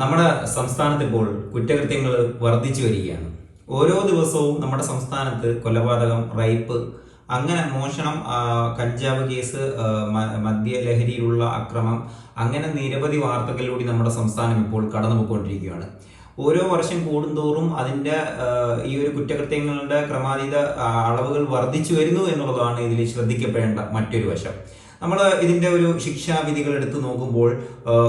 നമ്മുടെ സംസ്ഥാനത്ത് ഇപ്പോൾ കുറ്റകൃത്യങ്ങൾ വർദ്ധിച്ചു വരികയാണ്. ഓരോ ദിവസവും നമ്മുടെ സംസ്ഥാനത്ത് കൊലപാതകം റൈപ്പ് അങ്ങനെ മോഷണം കഞ്ചാവ് കേസ് മദ്യലഹരിയിലുള്ള അക്രമം അങ്ങനെ നിരവധി വാർത്തകളിലൂടെ നമ്മുടെ സംസ്ഥാനം ഇപ്പോൾ കടന്നുപോയിക്കൊണ്ടിരിക്കുകയാണ്. ഓരോ വർഷം കൂടുന്തോറും അതിന്റെ ഈ ഒരു കുറ്റകൃത്യങ്ങളുടെ ക്രമാതീത അളവുകൾ വർദ്ധിച്ചു വരുന്നു എന്നുള്ളതാണ് ഇതിൽ ശ്രദ്ധിക്കപ്പെടേണ്ട മറ്റൊരു വശം. നമ്മൾ ഇതിന്റെ ഒരു ശിക്ഷാവിധികൾ എടുത്തു നോക്കുമ്പോൾ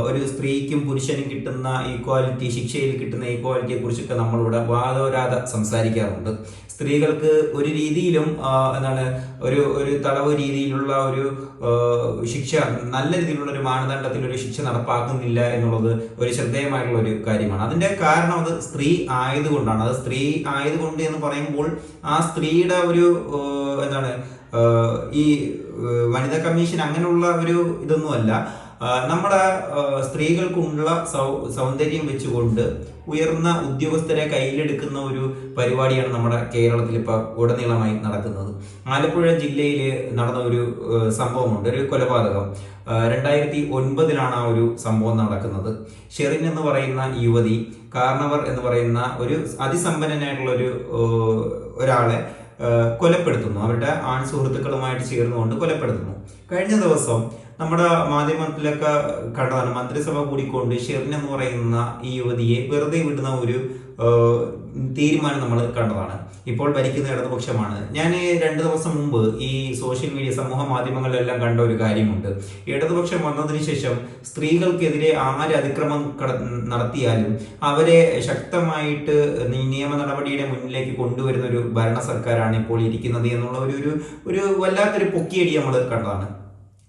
ഒരു സ്ത്രീക്കും പുരുഷനും കിട്ടുന്ന ഈക്വാലിറ്റി ശിക്ഷയിൽ കിട്ടുന്ന ഈക്വാലിറ്റിയെ കുറിച്ചൊക്കെ നമ്മളിവിടെ വാദോരാധ സംസാരിക്കാറുണ്ട്. സ്ത്രീകൾക്ക് ഒരു രീതിയിലും എന്താണ് ഒരു ഒരു തടവ് രീതിയിലുള്ള ഒരു ശിക്ഷ നല്ല രീതിയിലുള്ള ഒരു മാനദണ്ഡത്തിൽ ഒരു ശിക്ഷ നടപ്പാക്കുന്നില്ല എന്നുള്ളത് ഒരു ശ്രദ്ധേയമായിട്ടുള്ള ഒരു കാര്യമാണ്. അതിന്റെ കാരണം അത് സ്ത്രീ ആയതുകൊണ്ടാണ്. അത് സ്ത്രീ ആയതുകൊണ്ട് എന്ന് പറയുമ്പോൾ ആ സ്ത്രീയുടെ ഒരു എന്താണ് ഈ വനിതാ കമ്മീഷൻ അങ്ങനെയുള്ള ഒരു ഇതൊന്നുമല്ല. നമ്മുടെ സ്ത്രീകൾക്കുള്ള സൗന്ദര്യം വെച്ചുകൊണ്ട് ഉയർന്ന ഉദ്യോഗസ്ഥരെ കയ്യിലെടുക്കുന്ന ഒരു പരിപാടിയാണ് നമ്മുടെ കേരളത്തിൽ ഇപ്പോൾ ഉടനീളമായി നടക്കുന്നത്. ആലപ്പുഴ ജില്ലയിൽ നടന്ന ഒരു സംഭവമുണ്ട്. ഒരു കൊലപാതകം. രണ്ടായിരത്തി ഒൻപതിലാണ് ആ ഒരു സംഭവം നടക്കുന്നത്. ഷെറിൻ എന്ന് പറയുന്ന യുവതി കാർണവർ എന്ന് പറയുന്ന ഒരു അതിസമ്പന്നനായിട്ടുള്ള ഒരു ഒരാളെ കൊലപ്പെടുത്തുന്നു. അവരുടെ ആൺ സുഹൃത്തുക്കളുമായിട്ട് ചേർന്നുകൊണ്ട് കൊലപ്പെടുത്തുന്നു. കഴിഞ്ഞ ദിവസം നമ്മുടെ മാധ്യമത്തിലൊക്കെ കണ്ടതാണ് മന്ത്രിസഭ കൂടിക്കൊണ്ട് ഷെറിൻ എന്ന് പറയുന്ന ഈ യുവതിയെ വെറുതെ വിടുന്ന ഒരു തീരുമാനം നമ്മൾ കണ്ടതാണ്. ഇപ്പോൾ ഭരിക്കുന്ന ഇടതുപക്ഷമാണ്. ഞാൻ രണ്ട് ദിവസം മുമ്പ് ഈ സോഷ്യൽ മീഡിയ സമൂഹ മാധ്യമങ്ങളിലെല്ലാം കണ്ട ഒരു കാര്യമുണ്ട്. ഇടതുപക്ഷം വന്നതിന് ശേഷം സ്ത്രീകൾക്കെതിരെ ആര് അതിക്രമം നടത്തിയാലും അവരെ ശക്തമായിട്ട് നിയമ നടപടിയുടെ മുന്നിലേക്ക് കൊണ്ടുവരുന്ന ഒരു ഭരണ സർക്കാരാണ് ഇപ്പോൾ ഇരിക്കുന്നത് എന്നുള്ള ഒരു ഒരു ഒരു വല്ലാത്തൊരു പൊക്കിയടി നമ്മൾ കണ്ടതാണ്.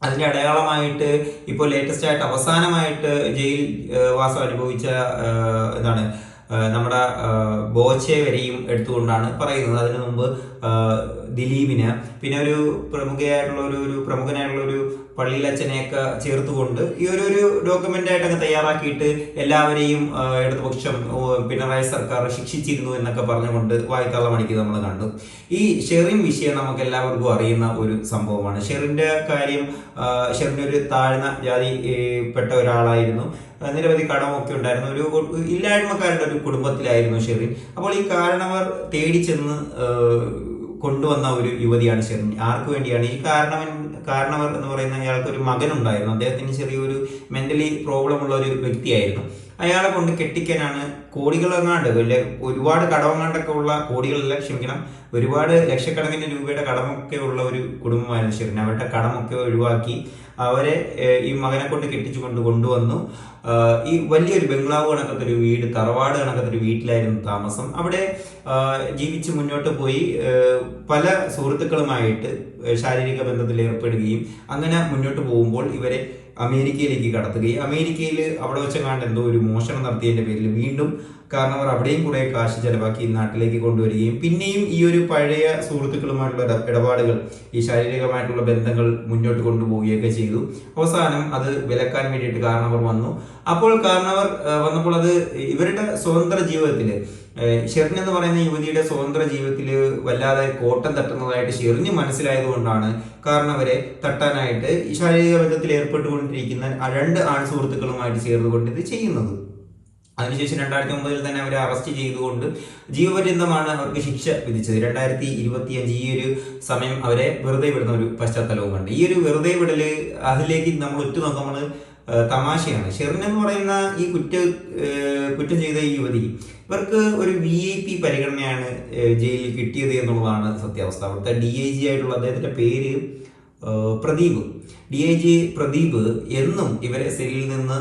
അതിന്റെ അടയാളമായിട്ട് ഇപ്പോൾ ലേറ്റസ്റ്റ് ആയിട്ട് അവസാനമായിട്ട് ജയിൽ വാസം അനുഭവിച്ച എന്താണ് നമ്മുടെ ബോച്ചെ വരെയും എടുത്തുകൊണ്ടാണ് പറയുന്നത്. അതിനു മുമ്പ് ദിലീപിന്. പിന്നെ ഒരു പ്രമുഖയായിട്ടുള്ള ഒരു ഒരു പ്രമുഖനായിട്ടുള്ള ഒരു പള്ളിയിലച്ഛനെയൊക്കെ ചേർത്തുകൊണ്ട് ഈ ഒരു ഒരു ഡോക്യുമെന്റ് ആയിട്ടൊക്കെ തയ്യാറാക്കിയിട്ട് എല്ലാവരെയും ഇടതുപക്ഷം പിണറായി സർക്കാർ ശിക്ഷിച്ചിരുന്നു എന്നൊക്കെ പറഞ്ഞുകൊണ്ട് വായ്ത്തള്ളം അടിക്കുന്നത് നമ്മൾ കണ്ടു. ഈ ഷെറിൻ വിഷയം നമുക്ക് എല്ലാവർക്കും അറിയുന്ന ഒരു സംഭവമാണ്. ഷെറിന്റെ കാര്യം ഷെറിന്റെ ഒരു താഴ്ന്ന ജാതി പെട്ട ഒരാളായിരുന്നു. നിരവധി കടമൊക്കെ ഉണ്ടായിരുന്നു. ഒരു ഇല്ലായ്മക്കാരുടെ ഒരു കുടുംബത്തിലായിരുന്നു ഷെറിൻ. അപ്പോൾ ഈ കാരണവർ തേടി ചെന്ന് കൊണ്ടുവന്ന ഒരു യുവതിയാണ് ഷെറിൻ. ആർക്ക് വേണ്ടിയാണ്? ഈ കാരണം കാരണവർ എന്ന് പറയുന്ന അയാൾക്ക് ഒരു മകനുണ്ടായിരുന്നു. അദ്ദേഹത്തിന് ചെറിയൊരു മെന്റലി പ്രോബ്ലം ഉള്ള ഒരു വ്യക്തിയായിരുന്നു. അയാളെ കൊണ്ട് കെട്ടിക്കാനാണ് കോടികളെങ്ങാണ്ട് വലിയ ഒരുപാട് കടമങ്ങാണ്ടൊക്കെ ഉള്ള കോടികളല്ല ക്ഷമിക്കണം. ഒരുപാട് ലക്ഷക്കണക്കിന് രൂപയുടെ കടമൊക്കെ ഉള്ള ഒരു കുടുംബമായിരുന്നു ശരി അവരുടെ കടമൊക്കെ ഒഴിവാക്കി അവരെ ഈ മകനെ കൊണ്ട് കെട്ടിച്ചു കൊണ്ട് കൊണ്ടുവന്നു ഈ വലിയൊരു ബംഗ്ലാവ് കണക്കത്തെ ഒരു വീട് തറവാട് കണക്കത്തെ ഒരു വീട്ടിലായിരുന്നു താമസം. അവിടെ ജീവിച്ച് മുന്നോട്ട് പോയി പല സുഹൃത്തുക്കളുമായിട്ട് ശാരീരിക ബന്ധത്തിൽ ഏർപ്പെടുകയും അങ്ങനെ മുന്നോട്ട് പോകുമ്പോൾ ഇവരെ അമേരിക്കയിലേക്ക് കടത്തുകയും അമേരിക്കയിൽ അവിടെ വെച്ച് വെച്ചെങ്ങാണ്ട് എന്തോ ഒരു മോഷണം നടത്തിയതിന്റെ പേരിൽ വീണ്ടും കാരണം അവർ അവിടെയും കുറെ കാശ് ചെലവാക്കി നാട്ടിലേക്ക് കൊണ്ടുവരികയും പിന്നെയും ഈ ഒരു പഴയ സുഹൃത്തുക്കളുമായിട്ടുള്ള ഇട- ഇടപാടുകൾ ഈ ശാരീരികമായിട്ടുള്ള ബന്ധങ്ങൾ മുന്നോട്ട് കൊണ്ടുപോവുകയൊക്കെ ചെയ്തു. അവസാനം അത് വിലക്കാൻ വേണ്ടിയിട്ട് കാരണവർ വന്നു. അപ്പോൾ കാരണവർ വന്നപ്പോൾ അത് ഇവരുടെ സ്വതന്ത്ര ജീവിതത്തിൽ ഷെറിൻ എന്ന് പറയുന്ന യുവതിയുടെ സ്വതന്ത്ര ജീവിതത്തിൽ വല്ലാതെ കോട്ടം തട്ടുന്നതായിട്ട് ഷെറിന് മനസ്സിലായതുകൊണ്ടാണ് അവരെ തട്ടാനായിട്ട് ശാരീരിക ബന്ധത്തിൽ ഏർപ്പെട്ടുകൊണ്ടിരിക്കുന്ന രണ്ട് ആൺ സുഹൃത്തുക്കളുമായിട്ട് ചേർന്നുകൊണ്ട് ഇത് ചെയ്യുന്നത്. അതിനുശേഷം രണ്ടായിരത്തി ഒമ്പതിൽ തന്നെ അവരെ അറസ്റ്റ് ചെയ്തുകൊണ്ട് ജീവപര്യന്തമാണ് അവർക്ക് ശിക്ഷ വിധിച്ചത്. രണ്ടായിരത്തി ഇരുപത്തിയഞ്ച് ഈ ഒരു സമയം അവരെ വെറുതെ വിടുന്ന ഒരു പശ്ചാത്തലവും കണ്ട് ഈ ഒരു വെറുതെ വിടൽ അതിലേക്ക് നമ്മൾ ഒറ്റ നോക്കുമ്പോൾ തമാശയാണ്. ഷെറിൻ എന്ന് പറയുന്ന ഈ കുറ്റ കുറ്റം ചെയ്ത ഈ യുവതി ഇവർക്ക് ഒരു വി ഐ പി പരിഗണനയാണ് ജയിലിൽ കിട്ടിയത് എന്നുള്ളതാണ് സത്യാവസ്ഥ. അവിടുത്തെ ഡി ഐ ജി ആയിട്ടുള്ള അദ്ദേഹത്തിന്റെ പേര് Pradeep. D I G Pradeep എന്നും ഇവരെ സെല്ലിൽ നിന്ന്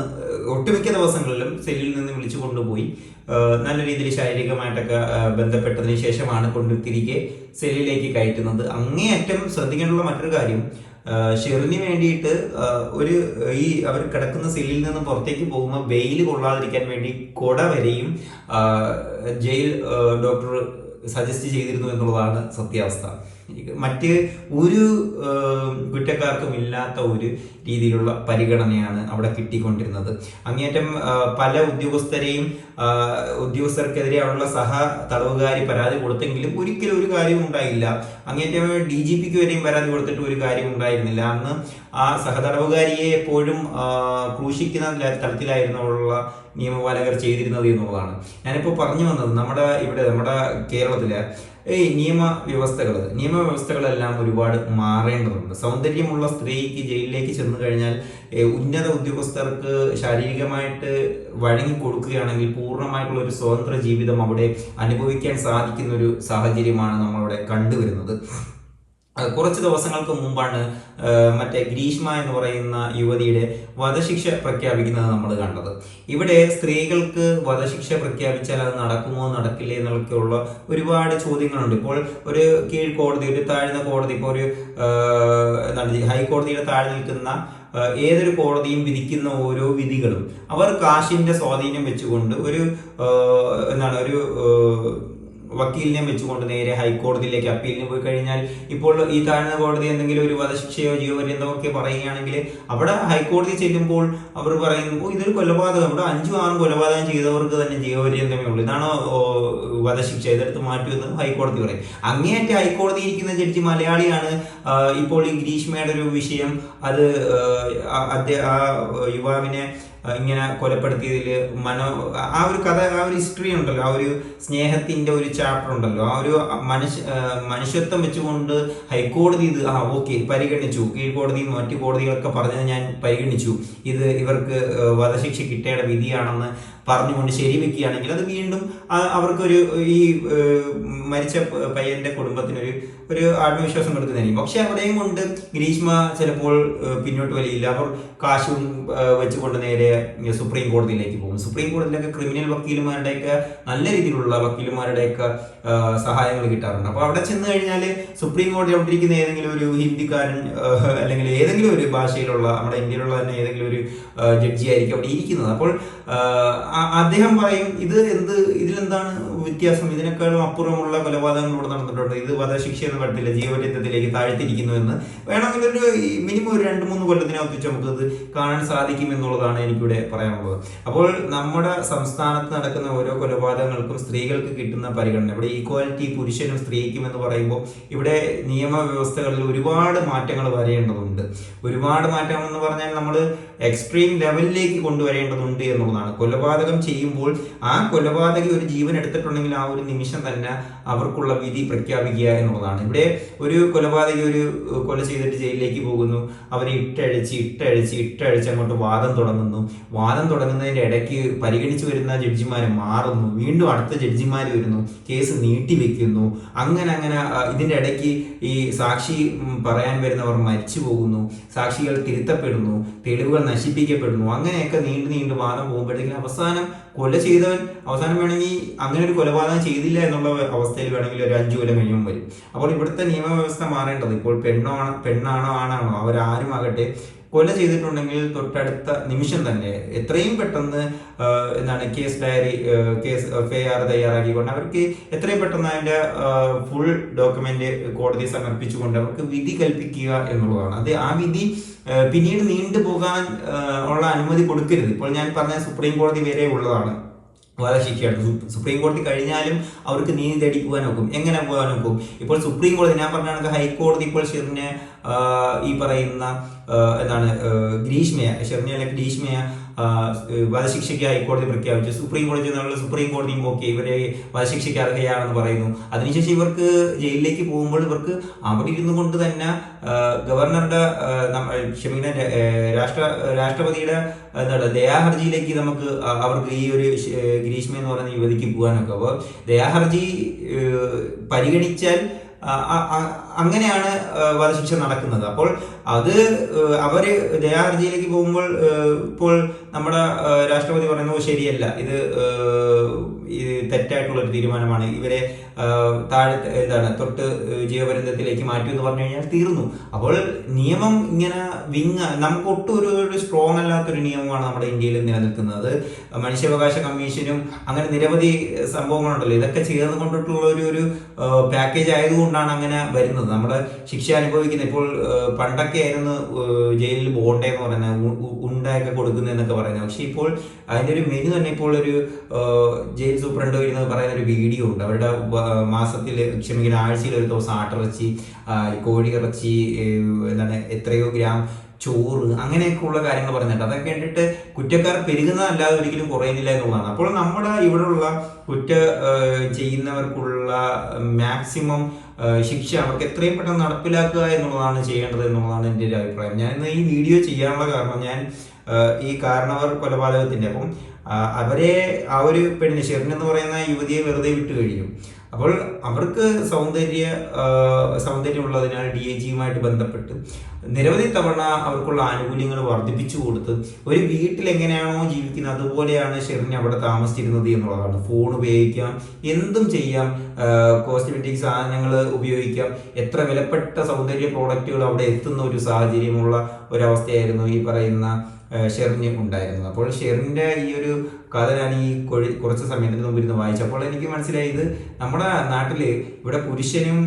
ഒട്ടുമിക്ക ദിവസങ്ങളിലും സെല്ലിൽ നിന്ന് വിളിച്ചു കൊണ്ടുപോയി. നല്ല രീതിയിൽ ശാരീരികമായിട്ടൊക്കെ ബന്ധപ്പെട്ടതിന് ശേഷമാണ് കൊണ്ട് തിരികെ സെല്ലിലേക്ക് കയറ്റുന്നത്. അങ്ങേയറ്റം ശ്രദ്ധിക്കേണ്ടുള്ള മറ്റൊരു കാര്യം ഷെറിന് വേണ്ടിയിട്ട് ഒരു ഈ അവർ കിടക്കുന്ന സെല്ലിൽ നിന്ന് പുറത്തേക്ക് പോകുമ്പോൾ വെയിൽ കൊള്ളാതിരിക്കാൻ വേണ്ടി കൊട വരെയും ജയിൽ ഡോക്ടർ സജസ്റ്റ് ചെയ്തിരുന്നു എന്നുള്ളതാണ് സത്യാവസ്ഥ. മറ്റ് ഒരു കുറ്റക്കാർക്കും ഇല്ലാത്ത ഒരു രീതിയിലുള്ള പരിഗണനയാണ് അവിടെ കിട്ടിക്കൊണ്ടിരുന്നത്. അങ്ങേറ്റം പല ഉദ്യോഗസ്ഥരെയും ഉദ്യോഗസ്ഥർക്കെതിരെ അവിടെയുള്ള സഹ തടവുകാരി പരാതി കൊടുത്തെങ്കിലും ഒരിക്കലും ഒരു കാര്യവും ഉണ്ടായില്ല. അങ്ങേറ്റം ഡി ജി പിക്ക് വരെയും പരാതി കൊടുത്തിട്ട് ഒരു കാര്യം ഉണ്ടായിരുന്നില്ല. അന്ന് ആ സഹതടവുകാരിയെ എപ്പോഴും ക്രൂശിക്കുന്ന തലത്തിലായിരുന്നു അവിടെയുള്ള നിയമപാലകർ ചെയ്തിരുന്നത് എന്നുള്ളതാണ്. ഞാനിപ്പോൾ പറഞ്ഞു വന്നത് നമ്മുടെ ഇവിടെ നമ്മുടെ കേരളത്തിലെ ഈ നിയമ വ്യവസ്ഥകൾ നിയമവ്യവസ്ഥകളെല്ലാം ഒരുപാട് മാറേണ്ടതുണ്ട്. സൗന്ദര്യമുള്ള സ്ത്രീക്ക് ജയിലിലേക്ക് ചെന്ന് കഴിഞ്ഞാൽ ഉന്നത ഉദ്യോഗസ്ഥർക്ക് ശാരീരികമായിട്ട് വഴങ്ങി കൊടുക്കുകയാണെങ്കിൽ പൂർണമായിട്ടുള്ള ഒരു സ്വതന്ത്ര ജീവിതം അവിടെ അനുഭവിക്കാൻ സാധിക്കുന്ന ഒരു സാഹചര്യമാണ് നമ്മളവിടെ കണ്ടുവരുന്നത്. കുറച്ച് ദിവസങ്ങൾക്ക് മുമ്പാണ് മറ്റേ ഗ്രീഷ്മ എന്ന് പറയുന്ന യുവതിയുടെ വധശിക്ഷ പ്രഖ്യാപിക്കുന്നത് നമ്മൾ കണ്ടത്. ഇവിടെ സ്ത്രീകൾക്ക് വധശിക്ഷ പ്രഖ്യാപിച്ചാൽ അത് നടക്കുമോ നടക്കില്ലേ എന്നൊക്കെയുള്ള ഒരുപാട് ചോദ്യങ്ങളുണ്ട്. ഇപ്പോൾ ഒരു കീഴ്ക്കോടതി ഒരു താഴ്ന്ന കോടതി ഇപ്പോൾ ഒരു എന്താണ് ഹൈക്കോടതിയുടെ താഴെ നിൽക്കുന്ന ഏതൊരു കോടതിയും വിധിക്കുന്ന ഓരോ വിധികളും അവർ കാശിന്റെ സ്വാധീനം വെച്ചുകൊണ്ട് ഒരു എന്താണ് ഒരു വക്കീലിനെ വെച്ചുകൊണ്ട് നേരെ ഹൈക്കോടതിയിലേക്ക് അപ്പീലിന് പോയി കഴിഞ്ഞാൽ ഇപ്പോൾ ഈ താഴ്ന്ന കോടതി എന്തെങ്കിലും ഒരു വധശിക്ഷയോ ജീവപര്യന്തമോ ഒക്കെ പറയുകയാണെങ്കിൽ അവിടെ ഹൈക്കോടതി ചെല്ലുമ്പോൾ അവർ പറയുന്നു ഓ ഇതൊരു കൊലപാതകം. ഇവിടെ അഞ്ചും ആറും കൊലപാതകം ചെയ്തവർക്ക് തന്നെ ജീവപര്യന്തമേ ഉള്ളൂ. ഇതാണ് വധശിക്ഷ? ഇതെടുത്ത് മാറ്റുമെന്ന് ഹൈക്കോടതി പറയും. അങ്ങേയറ്റ ഹൈക്കോടതി ഇരിക്കുന്ന ജഡ്ജി മലയാളിയാണ് ഇപ്പോൾ ഈ ഗ്രീഷ്മയുടെ ഒരു വിഷയം. അത് ആ, യുവാവിനെ ഇങ്ങനെ കൊലപ്പെടുത്തിയതിൽ മനോ ആ ഒരു കഥ ആ ഒരു ഹിസ്റ്ററി ഉണ്ടല്ലോ ആ ഒരു സ്നേഹത്തിന്റെ ഒരു ചാപ്റ്റർ ഉണ്ടല്ലോ ആ ഒരു മനുഷ്യ മനുഷ്യത്വം വെച്ചുകൊണ്ട് ഹൈക്കോടതി ഇത് ആ ഓക്കെ പരിഗണിച്ചു കീഴ്ക്കോടതി മറ്റു കോടതികളൊക്കെ പറഞ്ഞത് ഞാൻ പരിഗണിച്ചു. ഇത് ഇവർക്ക് വധശിക്ഷ കിട്ടേണ്ട വിധിയാണെന്ന് പറഞ്ഞുകൊണ്ട് ശരിവെക്കുകയാണെങ്കിൽ അത് വീണ്ടും അവർക്കൊരു ഈ മരിച്ച പയ്യന്റെ കുടുംബത്തിനൊരു ഒരു ആത്മവിശ്വാസം കൊടുക്കുന്നതായിരിക്കും. പക്ഷെ അവിടെയും കൊണ്ട് ഗ്രീഷ്മ ചിലപ്പോൾ പിന്നോട്ട് വലിയില്ല. അവർ കാശും വെച്ചുകൊണ്ട് നേരെ സുപ്രീം കോടതിയിലേക്ക് പോകും. സുപ്രീം കോടതിയിലൊക്കെ ക്രിമിനൽ വക്കീലുമാരുടെയൊക്കെ നല്ല രീതിയിലുള്ള വക്കീലുമാരുടെയൊക്കെ സഹായങ്ങൾ കിട്ടാറുണ്ട്. അപ്പോൾ അവിടെ ചെന്ന് കഴിഞ്ഞാൽ സുപ്രീം കോടതി അവിടെ ഏതെങ്കിലും ഒരു ഹിന്ദിക്കാരൻ അല്ലെങ്കിൽ ഏതെങ്കിലും ഒരു ഭാഷയിലുള്ള നമ്മുടെ ഇന്ത്യയിലുള്ള തന്നെ ഏതെങ്കിലും ഒരു ജഡ്ജി ആയിരിക്കും അവിടെ ഇരിക്കുന്നത്. അപ്പോൾ അദ്ദേഹം പറയും ഇത് എന്ത് ഇതിലെന്താണ് വ്യത്യാസം? ഇതിനേക്കാളും അപ്പുറമുള്ള കൊലപാതകങ്ങൾ ഇവിടെ നടന്നിട്ടുണ്ട്. ഇത് വധശിക്ഷ എന്ന് പറ്റില്ല ജീവപര്യന്തത്തിലേക്ക് താഴ്ത്തിരിക്കുന്നു എന്ന്. വേണമെങ്കിൽ ഒരു മിനിമം ഒരു രണ്ട് മൂന്ന് കൊല്ലത്തിനകത്ത് വെച്ച് നമുക്കത് കാണാൻ സാധിക്കും എന്നുള്ളതാണ് എനിക്കിവിടെ പറയാനുള്ളത്. അപ്പോൾ നമ്മുടെ സംസ്ഥാനത്ത് നടക്കുന്ന ഓരോ കൊലപാതകങ്ങൾക്കും സ്ത്രീകൾക്ക് കിട്ടുന്ന പരിഗണന ഇവിടെ ഈക്വാലിറ്റി പുരുഷനും സ്ത്രീക്കും എന്ന് പറയുമ്പോൾ ഇവിടെ നിയമവ്യവസ്ഥകളിൽ ഒരുപാട് മാറ്റങ്ങൾ വരേണ്ടതുണ്ട്. ഒരുപാട് മാറ്റങ്ങൾ എന്ന് പറഞ്ഞാൽ നമ്മൾ എക്സ്ട്രീം ലെവലിലേക്ക് കൊണ്ടുവരേണ്ടതുണ്ട് എന്നുള്ളതാണ്. കൊലപാതകം ചെയ്യുമ്പോൾ ആ കൊലപാതകി ഒരു ജീവൻ എടുത്തിട്ടുണ്ടെങ്കിൽ ആ ഒരു നിമിഷം തന്നെ അവർക്കുള്ള വിധി പ്രഖ്യാപിക്കുക എന്നുള്ളതാണ്. ഇവിടെ ഒരു കൊലപാതകി ഒരു കൊല ചെയ്തിട്ട് ജയിലിലേക്ക് പോകുന്നു. അവരെ ഇട്ടഴിച്ച് ഇട്ടഴിച്ച് ഇട്ടഴിച്ച് അങ്ങോട്ട് വാദം തുടങ്ങുന്നു. വാദം തുടങ്ങുന്നതിന്റെ ഇടയ്ക്ക് പരിഗണിച്ചു വരുന്ന ജഡ്ജിമാർ മാറുന്നു. വീണ്ടും അടുത്ത ജഡ്ജിമാർ വരുന്നു. കേസ് നീട്ടിവെക്കുന്നു. അങ്ങനെ അങ്ങനെ ഇതിന്റെ ഇടയ്ക്ക് ഈ സാക്ഷി പറയാൻ വരുന്നവർ മരിച്ചു പോകുന്നു സാക്ഷികൾ തിരുത്തപ്പെടുന്നു തെളിവുകൾ നശിപ്പിക്കപ്പെടുന്നു അങ്ങനെയൊക്കെ നീണ്ടു നീണ്ടു വാദം പോകുമ്പോഴത്തേക്കും അവസാനം കൊല ചെയ്തവൻ അവസാനം വേണമെങ്കിൽ അങ്ങനെ ഒരു കൊലപാതകം ചെയ്തില്ല എന്നുള്ള അവസ്ഥയിൽ വേണമെങ്കിൽ ഒരു അഞ്ചു കൊല്ലം കഴിയുമ്പോൾ വരും. അപ്പോൾ ഇവിടുത്തെ നിയമവ്യവസ്ഥ മാറേണ്ടത് ഇപ്പോൾ പെണ്ണോ പെണ്ണാണോ ആണാണോ? അവരാരും ആകട്ടെ കൊല ചെയ്തിട്ടുണ്ടെങ്കിൽ തൊട്ടടുത്ത നിമിഷം തന്നെ എത്രയും പെട്ടെന്ന് എന്താണ് case diary case F I R തയ്യാറാക്കിക്കൊണ്ട് അവർക്ക് എത്രയും പെട്ടെന്ന് അതിന്റെ ഫുൾ ഡോക്യുമെന്റ് കോടതി സമർപ്പിച്ചുകൊണ്ട് അവർക്ക് വിധി കൽപ്പിക്കുക എന്നുള്ളതാണ്. അത് ആ വിധി പിന്നീട് നീണ്ടുപോകാൻ ഉള്ള അനുമതി കൊടുക്കരുത്. ഇപ്പോൾ ഞാൻ പറഞ്ഞ സുപ്രീം കോടതി വരെ ഉള്ളതാണ്. വധശിക്ഷയാണ് സു- സുപ്രീം കോടതി കഴിഞ്ഞാലും അവർക്ക് നീതി തേടി പോകാൻ നോക്കും എങ്ങനെ പോകാൻ നോക്കും ഇപ്പോൾ സുപ്രീം കോടതി ഞാൻ പറഞ്ഞ കണക്ക് ഹൈക്കോടതി ഇപ്പോൾ ഷെറിനെ ഈ പറയുന്ന എന്താണ് ഗ്രീഷ്മയ ഷെറിനെ അല്ലെങ്കിൽ ഗ്രീഷ്മയ വധശിക്ഷയ്ക്ക് ഹൈക്കോടതി പ്രഖ്യാപിച്ചു. സുപ്രീം കോടതി എന്നുള്ള സുപ്രീം കോടതിയും ഓക്കെ ഇവരെ വധശിക്ഷയ്ക്ക് അർഹയാണെന്ന് പറയുന്നു. അതിനുശേഷം ഇവർക്ക് ജയിലിലേക്ക് പോകുമ്പോൾ ഇവർക്ക് അവിടെ ഇരുന്നു കൊണ്ട് തന്നെ ഗവർണറുടെ ക്ഷമിക്കുന്ന രാഷ്ട്ര രാഷ്ട്രപതിയുടെ എന്താണ് ദയാഹർജിയിലേക്ക് നമുക്ക് അവർക്ക് ഈ ഒരു ഗ്രീഷ്മ എന്ന് പറയുന്ന യുവതിക്ക് പോകാനൊക്കെ. അപ്പോൾ ദയാഹർജി പരിഗണിച്ചാൽ അങ്ങനെയാണ് വധശിക്ഷ നടക്കുന്നത്. അപ്പോൾ അത് അവർ ദയാഹർജിയിലേക്ക് പോകുമ്പോൾ ഇപ്പോൾ നമ്മുടെ രാഷ്ട്രപതി പറയുന്നത് ശരിയല്ല. ഇത് ഇത് ഒരു തീരുമാനമാണ്. ഇവരെ താഴെ എന്താണ് തൊട്ട് ജീവപര്യന്തത്തിലേക്ക് മാറ്റി എന്ന് പറഞ്ഞു കഴിഞ്ഞാൽ തീർന്നു. അപ്പോൾ നിയമം ഇങ്ങനെ വിങ് നമുക്ക് ഒട്ടും ഒരു ഒരു സ്ട്രോങ് അല്ലാത്തൊരു നിയമമാണ് നമ്മുടെ ഇന്ത്യയിൽ നിലനിൽക്കുന്നത്. മനുഷ്യാവകാശ കമ്മീഷനും അങ്ങനെ നിരവധി സംഭവങ്ങളുണ്ടല്ലോ. ഇതൊക്കെ ചേർന്ന് കൊണ്ടിട്ടുള്ള ഒരു ഒരു പാക്കേജ് ആയതുകൊണ്ടാണ് അങ്ങനെ വരുന്നത്. നമ്മൾ ശിക്ഷ അനുഭവിക്കുന്നത് ഇപ്പോൾ പണ്ടൊക്കെ ആയിരുന്നു ജയിലിൽ ബോണ്ടേ എന്ന് പറയുന്നത് ഉണ്ടായൊക്കെ കൊടുക്കുന്നതെന്നൊക്കെ പറയുന്നത്. പക്ഷേ ഇപ്പോൾ അതിന്റെ ഒരു മെനു തന്നെ ഇപ്പോൾ ഒരു ജയിൽ സൂപ്രണ്ട് വരുന്നത് പറയുന്ന ഒരു വീഡിയോ ഉണ്ട്. അവരുടെ മാസത്തിൽ ക്ഷമിക്കുന്ന ആഴ്ചയിൽ ഒരു ദിവസം ആട്ടിറച്ചി കോഴിയിറച്ചി എന്താണ് എത്രയോ ഗ്രാം ചോറ് അങ്ങനെയൊക്കെ ഉള്ള കാര്യങ്ങൾ പറയുന്നുണ്ട്. അതൊക്കെ കണ്ടിട്ട് കുറ്റക്കാർ പെരുകുന്നതല്ലാതെ ഒരിക്കലും കുറയുന്നില്ല എന്നുള്ളതാണ് അപ്പോൾ നമ്മുടെ ഇവിടെയുള്ള കുറ്റ ചെയ്യുന്നവർക്കുള്ള മാക്സിമം ശിക്ഷ അവർക്ക് എത്രയും പെട്ടെന്ന് നടപ്പിലാക്കുക എന്നുള്ളതാണ് ചെയ്യേണ്ടത് എന്നുള്ളതാണ് എന്റെ ഒരു അഭിപ്രായം. ഞാൻ ഇന്ന് ഈ വീഡിയോ ചെയ്യാനുള്ള കാരണം ഞാൻ ഈ കാരണവർ കൊലപാതകത്തിന്റെ അപ്പം അവരെ ആ ഒരു പെണ്ണിന് ഷെറിൻ എന്ന് പറയുന്ന യുവതിയെ വെറുതെ വിട്ടു കഴിയും. അപ്പോൾ അവർക്ക് സൗന്ദര്യ സൗന്ദര്യം സൗന്ദര്യമുള്ളതിനാൽ ഡി എ ജിയുമായിട്ട് ബന്ധപ്പെട്ട് നിരവധി തവണ അവർക്കുള്ള ആനുകൂല്യങ്ങൾ വർദ്ധിപ്പിച്ചു കൊടുത്ത് ഒരു വീട്ടിൽ എങ്ങനെയാണോ ജീവിക്കുന്നത് അതുപോലെയാണ് ഷെറിൻ അവിടെ താമസിച്ചിരുന്നത് എന്നുള്ളതാണ്. ഫോൺ ഉപയോഗിക്കാം എന്തും ചെയ്യാം കോസ്മെറ്റിക് സാധനങ്ങൾ ഉപയോഗിക്കാം. എത്ര വിലപ്പെട്ട സൗന്ദര്യ പ്രോഡക്റ്റുകൾ അവിടെ എത്തുന്ന ഒരു സാഹചര്യമുള്ള ഒരവസ്ഥയായിരുന്നു ഈ പറയുന്ന ഷെറിന് ഉണ്ടായിരുന്നത് അപ്പോൾ ഷെറിന്റെ ഈ ഒരു കഥ ഞാൻ ഈ കൊഴി കുറച്ച് സമയത്തിന് മുമ്പ് ഇരുന്ന് വായിച്ചപ്പോൾ എനിക്ക് മനസ്സിലായത് നമ്മുടെ നാട്ടിൽ ഇവിടെ പുരുഷനും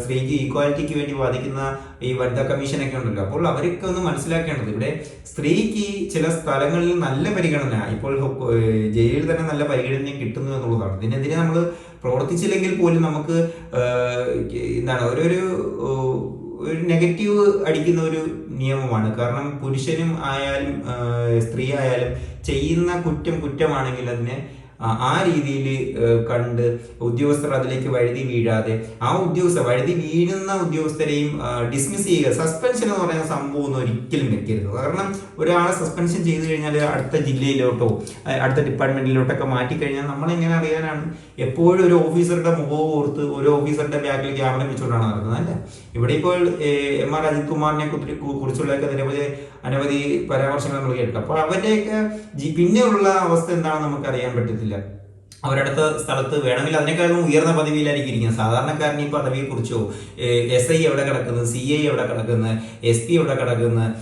സ്ത്രീക്ക് ഈക്വാലിറ്റിക്ക് വേണ്ടി വാദിക്കുന്ന ഈ വനിതാ കമ്മീഷനൊക്കെ ഉണ്ടല്ലോ. അപ്പോൾ അവരൊക്കെ ഒന്ന് മനസ്സിലാക്കേണ്ടത് ഇവിടെ സ്ത്രീക്ക് ചില സ്ഥലങ്ങളിൽ നല്ല പരിഗണന ഇപ്പോൾ ജയിലിൽ തന്നെ നല്ല പരിഗണന കിട്ടുന്നു എന്നുള്ളതാണ്. ഇതിനെതിരെ നമ്മൾ പ്രവർത്തിച്ചില്ലെങ്കിൽ പോലും നമുക്ക് എന്താണ് ഓരോരു ഒരു നെഗറ്റീവ് അടിക്കുന്ന ഒരു നിയമമാണ്. കാരണം പുരുഷനും ആയാലും സ്ത്രീ ആയാലും ചെയ്യുന്ന കുറ്റം കുറ്റമാണെങ്കിൽ അതിനെ ആ- രീതിയിൽ കണ്ട് ഉദ്യോഗസ്ഥർ അതിലേക്ക് വഴുതി വീഴാതെ ആ ഉദ്യോഗസ്ഥ വഴുതി വീഴുന്ന ഉദ്യോഗസ്ഥരെയും ഡിസ്മിസ് ചെയ്യുക സസ്പെൻഷൻ എന്ന് പറയുന്ന സംഭവം ഒന്നും ഒരിക്കലും വെക്കരുത്. കാരണം ഒരാളെ സസ്പെൻഷൻ ചെയ്തു കഴിഞ്ഞാൽ അടുത്ത ജില്ലയിലോട്ടോ അടുത്ത ഡിപ്പാർട്ട്മെന്റിലോട്ടൊക്കെ മാറ്റിക്കഴിഞ്ഞാൽ നമ്മളെങ്ങനെ അറിയാനാണ്? എപ്പോഴും ഒരു ഓഫീസറുടെ മുഖവും ഓർത്ത് ഒരു ഓഫീസറുടെ ബാക്കിൽ ക്യാമറ വെച്ചുകൊണ്ടാണ് നടക്കുന്നത് അല്ല? ഇവിടെ ഇപ്പോൾ എം ആർ അജിത് കുമാറിനെ കുറിച്ചുള്ളൊക്കെ നിരവധി അനവധി പരാമർശങ്ങൾ നമ്മൾ കേട്ടു അപ്പോൾ അവരുടെയൊക്കെ പിന്നെയുള്ള അവസ്ഥ എന്താണെന്ന് നമുക്ക് അറിയാൻ പറ്റത്തില്ല. അവരടുത്ത സ്ഥലത്ത് വേണമെങ്കിൽ അതിനേക്കാളും ഉയർന്ന പദവിയിലായിരിക്കും ഇരിക്കുന്നത്. സാധാരണക്കാരൻ ഈ പദവിയെ കുറിച്ചോ എസ് ഐ എവിടെ കിടക്കുന്നത് സി ഐ എവിടെ കിടക്കുന്നത് എസ് പി എവിടെ കിടക്കുന്നത്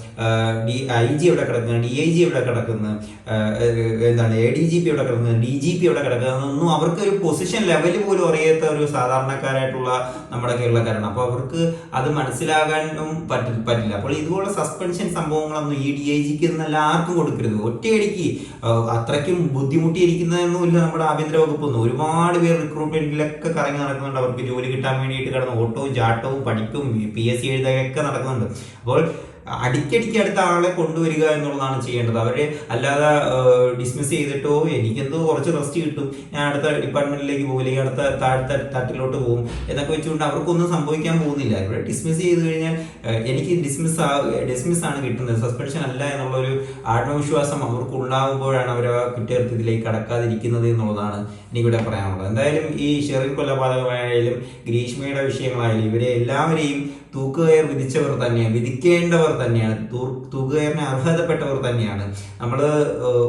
ഡി ഐ ജി എവിടെ കിടക്കുന്നത് ഡി ഐ ജി എവിടെ കിടക്കുന്നത് എന്താണ് എ ഡി ജി പി എവിടെ കിടക്കുന്നത് ഡി ജി പി എവിടെ കിടക്കുന്നതൊന്നും അവർക്ക് ഒരു പൊസിഷൻ ലെവൽ പോലും അറിയാത്ത ഒരു സാധാരണക്കാരായിട്ടുള്ള നമ്മുടെ കേരളക്കാരാണ്. അപ്പോൾ അവർക്ക് അത് മനസ്സിലാകാനും പറ്റി പറ്റില്ല. അപ്പോൾ ഇതുപോലെ സസ്പെൻഷൻ സംഭവങ്ങളൊന്നും ഈ ഡി ഐ ജിക്ക് എന്നല്ല ആർക്കും കൊടുക്കരുത്. ഒറ്റയടിക്ക് അത്രയ്ക്കും ബുദ്ധിമുട്ടിയിരിക്കുന്നതൊന്നുമില്ല നമ്മുടെ ആഭ്യന്തര വകുപ്പൊന്നും ഒരുപാട് പേർ റിക്രൂട്ട്മെന്റിലൊക്കെ കറങ്ങി നടക്കുന്നുണ്ട്. അവർക്ക് ജോലി കിട്ടാൻ വേണ്ടിയിട്ട് കിടന്ന് ഓട്ടവും ചാട്ടവും പഠിപ്പും പി എസ് സി എഴുതുകയൊക്കെ നടക്കുന്നുണ്ട്. അപ്പോൾ അടിക്കടിക്ക് അടുത്ത ആളെ കൊണ്ടുവരിക എന്നുള്ളതാണ് ചെയ്യേണ്ടത്. അവരെ അല്ലാതെ ഡിസ്മിസ് ചെയ്തിട്ടോ എനിക്കെന്തോ കുറച്ച് റെസ്റ്റ് കിട്ടും. ഞാൻ അടുത്ത ഡിപ്പാർട്ട്മെന്റിലേക്ക് പോകും അല്ലെങ്കിൽ അടുത്ത താഴ്ത്ത തട്ടിലോട്ട് പോകും. എന്നൊക്കെ വെച്ചുകൊണ്ട് അവർക്കൊന്നും സംഭവിക്കാൻ പോകുന്നില്ല. ഇവിടെ ഡിസ്മിസ് ചെയ്ത് കഴിഞ്ഞാൽ എനിക്ക് ഡിസ്മിസ് ഡിസ്മിസ് ആണ് കിട്ടുന്നത്. സസ്പെൻഷൻ അല്ല എന്നുള്ളൊരു ആത്മവിശ്വാസം അവർക്ക് ഉണ്ടാകുമ്പോഴാണ് അവർ ആ കുറ്റകൃത്യത്തിലേക്ക് കടക്കാതിരിക്കുന്നത് എന്നുള്ളതാണ് എനിക്കിവിടെ പറയാനുള്ളത്. എന്തായാലും ഈ ഷെറിൻ കൊലപാതകമായാലും ഗ്രീഷ്മയുടെ വിഷയങ്ങളായാലും ഇവരെ എല്ലാവരെയും തൂക്കുകയർ വിധിച്ചവർ തന്നെയാണ് വിധിക്കേണ്ടവർ തന്നെയാണ് തൂക്കുകയറിനെ അർഹതപ്പെട്ടവർ തന്നെയാണ്. നമ്മൾ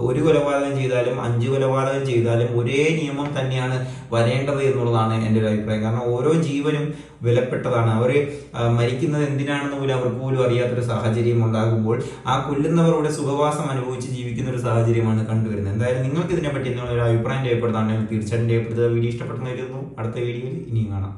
ഒരു കൊലപാതകം ചെയ്താലും അഞ്ച് കൊലപാതകം ചെയ്താലും ഒരേ നിയമം തന്നെയാണ് വരേണ്ടത് എന്നുള്ളതാണ് എന്റെ ഒരു അഭിപ്രായം. കാരണം ഓരോ ജീവനും വിലപ്പെട്ടതാണ്. അവർ മരിക്കുന്നത് എന്തിനാണെന്ന് പോലും അവർക്ക് പോലും അറിയാത്തൊരു സാഹചര്യം ഉണ്ടാകുമ്പോൾ ആ കൊല്ലുന്നവരുടെ സുഖവാസം അനുഭവിച്ച് ജീവിക്കുന്ന ഒരു സാഹചര്യമാണ് കണ്ടുവരുന്നത്. എന്തായാലും നിങ്ങൾക്ക് ഇതിനെപ്പറ്റി ഒരു അഭിപ്രായം രേഖപ്പെടുത്താണെങ്കിൽ തീർച്ചയായിട്ടും രേഖപ്പെടുത്തുക. വീഡിയോ ഇഷ്ടപ്പെടുന്നവരുന്നു അടുത്ത വീഡിയോയിൽ ഇനിയും കാണാം.